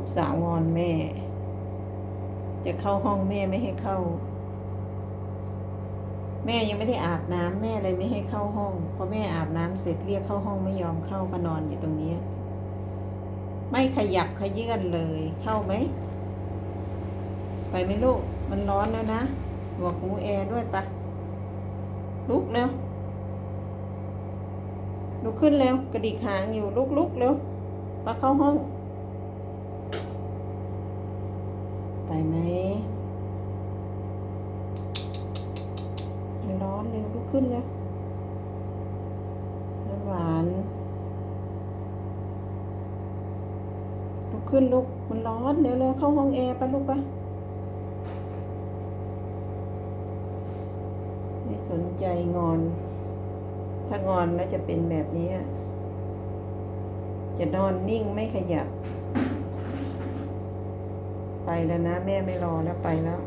ลูกสาวงอนแม่ จะเข้าห้องแม่ไม่ให้เข้า แม่ยังไม่ได้อาบน้ำแม่เลยไม่ให้เข้าห้องพอแม่อาบน้ำเสร็จเรียกเข้าห้องไม่ยอมเข้ามานอนอยู่ตรงเนี้ไม่ขยับขยื่นเลย เข้าไหม ไปไหมลูก มันร้อนแล้วนะหัวกหูแอร์ด้วยปะลุกเร็วลุกขึ้นเร็วกระดิกหางอยู่ลุกลุกเร็วปะเข้าห้อง ไปไหมมันร้อนเร็วลุกขึ้นเร็วน้ำหวานลุกขึ้นลุกมันร้อนเร็วเร็วเข้าห้องแอร์ไปลูกไปไม่สนใจงอน ถ้างอนแล้วจะเป็นแบบนี้ จะนอนนิ่งไม่ขยับ ไปแล้วนะ แม่ไม่รอแล้วไปแล้ว